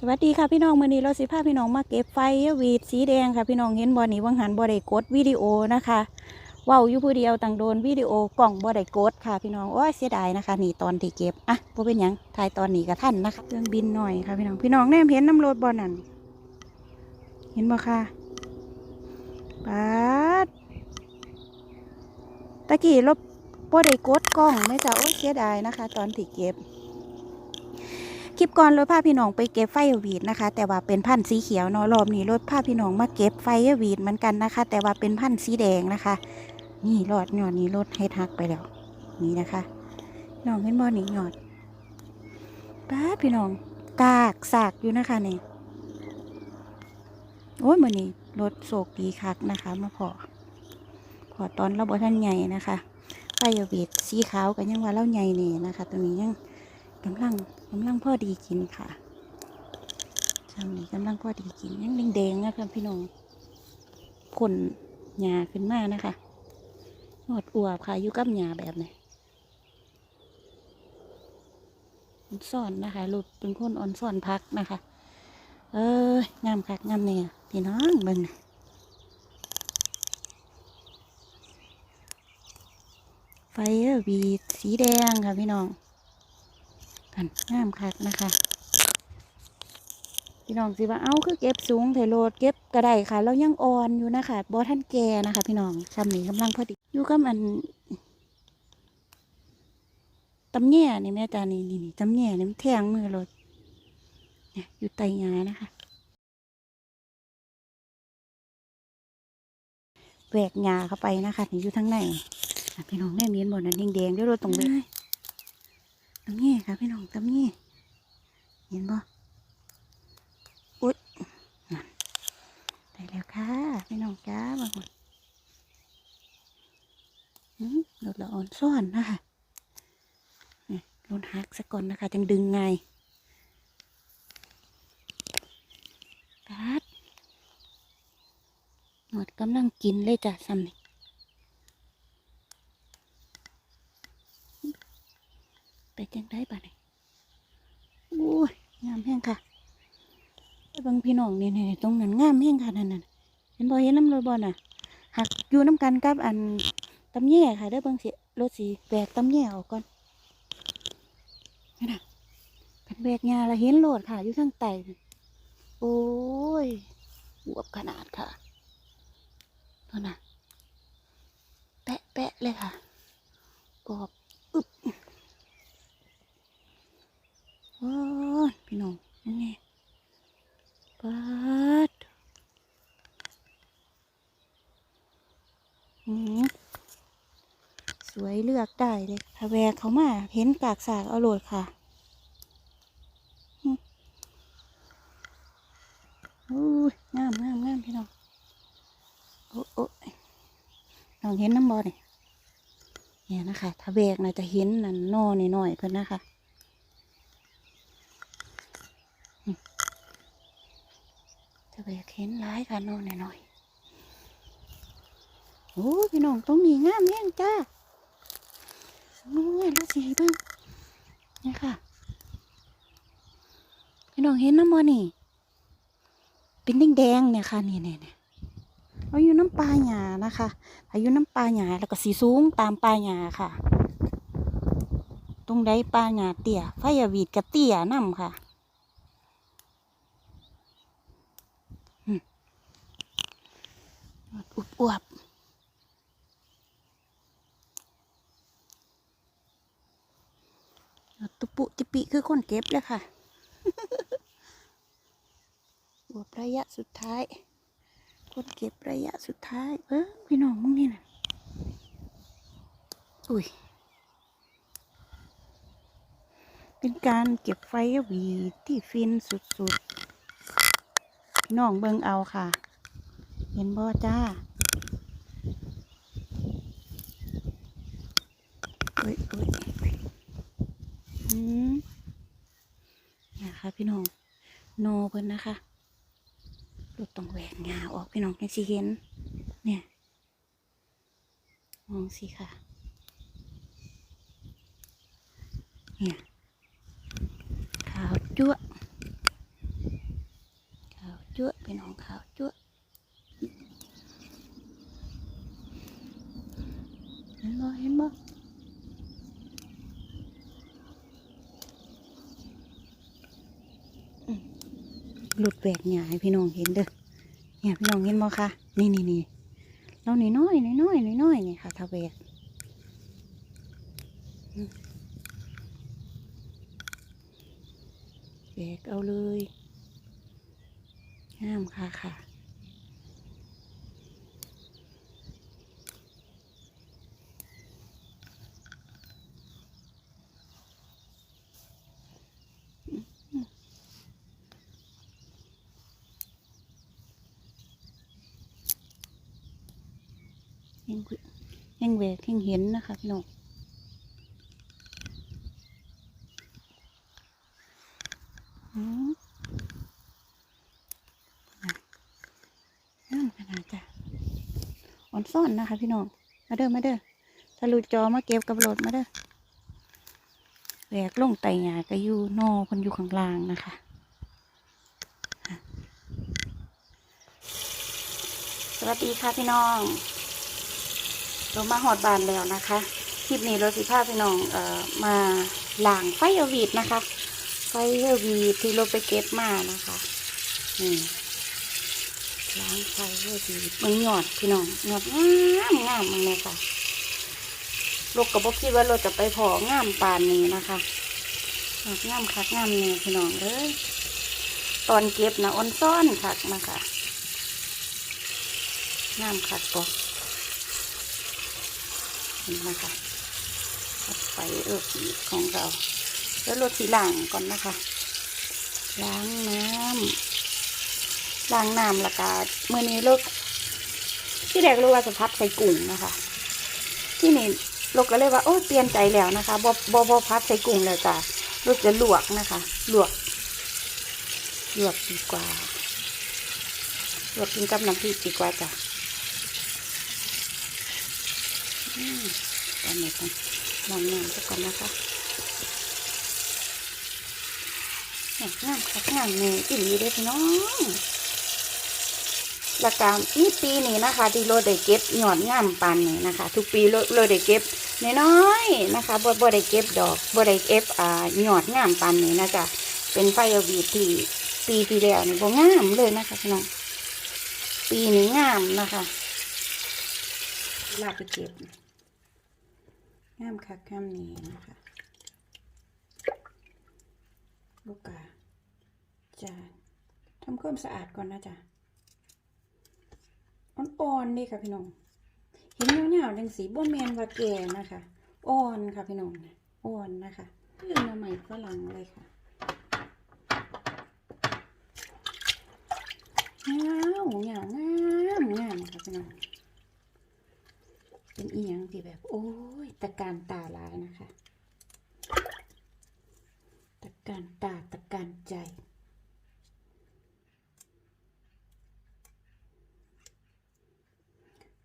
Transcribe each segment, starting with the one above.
สวัสดีค่ะพี่น้องมื่อนี้เราสิพาพี่น้องมาเก็บไฟวีดสีแดงค่ะพี่น้องเห็นบอนี่วังหันบอได้กดวิดีโอนะคะว้าอยู่ผู้เดียวต่างโดนวิดีโอกล่องบอได้กดค่ะพี่น้องโอ้ยเสียดายนะคะนี่ตอนที่เก็บอะบ่เป็นยังถ่ายตอนนี้กับท่านนะคะเครื่องบินหน่อยค่ะพี่น้องพี่น้องแนมเห็นน้ำรถบอนั่นเห็นบ่ค่ะปัดตะกี้รบบ่ได้กดกล้องไม่จ้ะโอ้ยเสียดายนะคะ ตอนที่เก็บ คลิปก่อนรถพาพี่น้องไปเก็บไฟหวีดนะคะ แต่ว่าเป็นพันธุ์สีเขียวเนาะรอบนี้รถพาพี่น้องมาเก็บไฟหวีดเหมือนกันนะคะ แต่ว่าเป็นพันธุ์สีแดงนะคะ นี่รอดหยอดนี้รถให้ทักไปแล้วนี่นะคะน้องเห็นบ่อนี่หยอดป้าพี่น้องกากสากอยู่นะคะเนี่โอ้ยมือนี้รถโศกดีคักนะคะ มาพอพอตอนเราบ่ท่านใหญ่นะคะไฟหวีดสีขาวกันยังว่าเราใหญ่เนี่นะคะ ตัวนี้ยัง กำลังกำลังพ่อดีกินค่ะช่างนี้กำลังพ่อดีกินยังแดงๆนะคะพี่น้องขนหญ้าขึ้นมานะคะหอดอวบค่ะอยู่กับหญ้าแบบนี้มันซ่อนนะคะหลุดเป็นคนอ่อนซ่อนพักนะคะ เอ้ยงามคักงามเนี่ยพี่น้องเบิ่งนะไฟเออวีสีแดงค่ะพี่น้อง กันงามคักนะคะ พี่น้องสิว่า เอ้าคือเก็บสูงเถโลดเก็บกระไดค่ะเรายังอ่อนอยู่นะคะบอท่านแก่นะคะ พี่น้องชำนี้กำลังพอดีอยู่กับอันตำแย่นี่แม่จานี่นี่นี่ตำแย่นี่มันแทงมือรถเนี่ยอยู่ไตงานะคะแหวกงาเข้าไปนะคะนี่อยู่ทั้งในพี่น้องแม่เมียนบนนั้นแดงๆดี๋ยรถตรงเวก ตำแง่ค่ะพี่น้องตำแง่เห็นบ่อุ๊ยนั่นได้แล้วค่ะ พี่น้องจ้าบางคนอืมลดละอ่อนซ่อนนะคะนี่ลดหักซะก่อนนะคะ จังดึงไงกัดหนวดกำลังกินเลยจ้ะซ้ำนี่ ไปจังได้ป่ะนี่โอ้ยงามแห้งค่ะไอ้บางพี่น้องนี่นี่ตรงนั้นงามแห้งค่ะนั่นน่ะเห็นบ่เห็นน้ำรถบอลน่ะหักอยู่น้ำกันกับอันตำแย่ค่ะได้บางสิรถสีแบกตำแย่ออกก่อนนั่นะกันแบกงาละเห็นโหลดค่ะ อยู่ทางใต้น่ะโอ้ยอวบขนาดค่ะนั่นน่ะแปะแปะเลยค่ะกรอบอึบ ว้าว พี่น้องนี่ไงปัดอืมสวยเลือกได้เลยถ้าแวกเขามาเห็นกากสากเอาโหลดค่ะอืมอุ้ยงามงามงามพี่น้อง โอ้โอ้ยน้องเห็นน้ำบอนี่เนี่ยนะคะ ถ้าแวกนะจะเห็นนั่นนอหน่อยๆเพิ่นนะคะ จะไปเข็นร้ายกันโน่นหน่อยๆโอ้ยพี่น้องตรงนี้งามแย่งจ้าโอ้ยแล้วสีเบิ้งนี่ค่ะ พี่น้องเห็นน้ำมันนี่ เป็นแดงๆเนี่ยค่ะนี่เนี่ยเนี่ยเอาอยู่น้ำปลาหยานะคะอายุน้ำปลาหยาแล้วก็สีสูงตามปลาหยาค่ะ ตรงใดปลาหยาเตี่ยไฟยาวีดกระเตี่ยน้ำค่ะ อวบตุปุติปิคือคนเก็บเลยค่ะอวบระยะสุดท้าย คนเก็บระยะสุดท้าย เออพี่น้องมึงนี่นะอุ้ย เป็นการเก็บไฟหวีที่ฟินสุดๆ พี่น้องเบิ่งเอาค่ะ เห็นบ่จ้า เอ้ยเอ้ยเอ้ยอืมนะคะ พี่น้องโนเพิ่นนะคะดูตรงแหวกงาออกพี่น้องยังสิเห็น เนี่ยมองสิค่ะ เนี่ยขาวจั่วะจั่วพี่น้องขาวจั่วเห็นบ่เห็นบ่ หลุดแหวกหยาให้พี่น้องเห็นเด้อเนี่ยพี่น้องเห็นบ่คะนี่นี่นี่เราหน่อยน้อยน้อยน้อยน้อยน้อยนี่ค่ะทาแหวกแหวกเอาเลยงามค่ะค่ะ ยังเวยังแหวกยังเห็นนะคะพี่น้องนั่นขนาดจ้ะอ่อนซ่อนนะคะพี่น้อง มาเด้อ มาเด้อถ้าหลุจอมาเก็บกับรถมาเด้อแหวกลงไตหยาก็อยู่นอคนอยู่ข้างล่างนะคะสวัสดีค่ะพี่น้อง เรามาหอดบานแล้วนะคะ คลิปนี้เราสิพาพี่น้องเอ่อมาล้างไฟเอวีดนะคะ ไฟเอวีดที่เราไปเก็บมานะคะนี่ล้างไฟเอวีดมันหยอดพี่น้องหยอดงามงามมันเลยค่ะลูกกับบอกคิดว่าเราจะไปพองามปานนี้นะคะหยอดงามคักงามเนี่ยพี่น้องเลยตอนเก็บนะอ่อนซ่อนคักนะคะงามคักปะ นี่นะคะไฟเออสีของเรา แล้วรดสีล้างก่อนนะคะ ล้างน้ำล้างน้ำละกาเมื่อนี้ลูกที่แรกรู้ว่าจะพัดใส่กุ้งนะคะ ที่นี่ลูกก็เลยว่าโอ้เปลี่ยนใจแล้วนะคะบอบอบพัดใส่กุ้งเลยจ้ะลูกจะลวกนะคะ ลวก ลวกดีกว่า ลวกกินกับน้ำพริกดีกว่าจ้ะ อืม ตอนนี้ต้องลองน้ำสักก่อนนะคะงามคักงามเนี่ยอีหลีเด้อพี่น้องละการนี่ปีนี้นะคะ ที่โรได้เก็บหยอดงามปานนี้นะคะ ทุกปีโรโรได้เก็บน้อยๆนะคะบ่บ่ได้เก็บดอกบ่ได้เก็บอ่าหยอดงามปานนี้นะจ๊ะเป็นไฟอวีดที่ปีที่แล้วนี่บ่งามเลยนะคะพี่น้องปีนี้งามนะคะ ลาไปเก็บงามคักงามนี้นะคะลูกกาจะทำความสะอาดก่อนนะจ๊ะอ่อนๆนี่ค่ะพี่น้องเห็นเงาๆดังสีบ่แมนว่าแก่นะคะอ่อนค่ะพี่น้องอ่อนนะคะเพื่อนมาใหม่ฝรั่งเลยค่ะเงาเงางามงามค่ะพี่น้อง เป็นอีหยังที่แบบ โอ้ยตะการตาลายนะคะ ตะการตาตะการใจ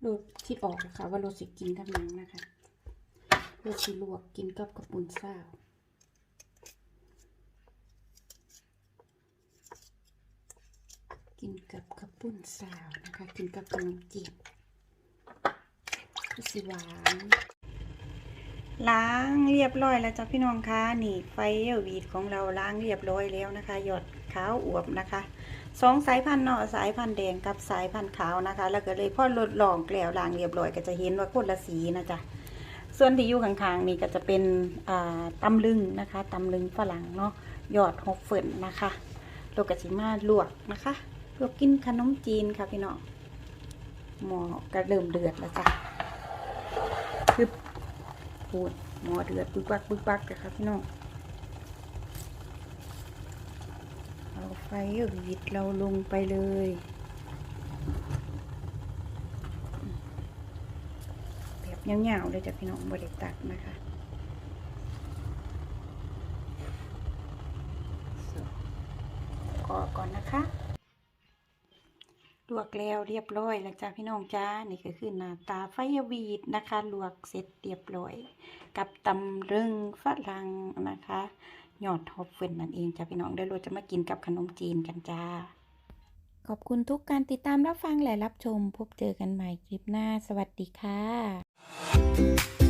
โรดคิดออกแล้วค่ะว่าโรดสิกินกับหนังนะคะโรดสิลวกกินกับกระปุนซ่าวกินกับกระปุนซาวนะคะ กินกับขนมจีบ สิหวานล้างเรียบร้อยแล้วจ้ะพี่น้องคะนี่ไฟเอลวีดของเราล้างเรียบร้อยแล้วนะคะ หยดขาวอวบนะคะสองสายพันธุ์เนาะสายพันธุ์แดงกับสายพันธุ์ขาวนะคะ แล้วก็เลยพ่อลดลองแกล้วล้างเรียบร้อยก็จะเห็นว่าคนละสีนะจ๊ะส่วนที่อยู่ข้างๆนี่ก็จะเป็นอ่าตำลึงนะคะตำลึงฝรั่งเนาะหยอดหกเฟินนะคะโลกกสิมาลวกนะคะลวกกินขนมจีนค่ะพี่น้องหม้อก็เริ่มเดือดแล้วจ้ะ คือปูดหมอเดือดปึ๊กปักปึ๊กปักเลยครับพี่น้องเอาไฟหวีดเราลงไปเลยแบบเงาๆเลยจ้ะพี่น้องบริตักนะคะขอก่อนนะคะ วกแล้วเรียบร้อยแล้วจ้าพี่น้องจ้านี่ก็คือหน้าตาไฟวีดนะคะ ลวกเสร็จเรียบร้อย กับตำรึงฝรั่งนะคะหยอดฮอปเฟนนั่นเองจ้าพี่น้องเดี๋ยวเราจะมากินกับขนมจีนกันจ้า ขอบคุณทุกการติดตามรับฟังและรับชม พบเจอกันใหม่คลิปหน้า สวัสดีค่ะ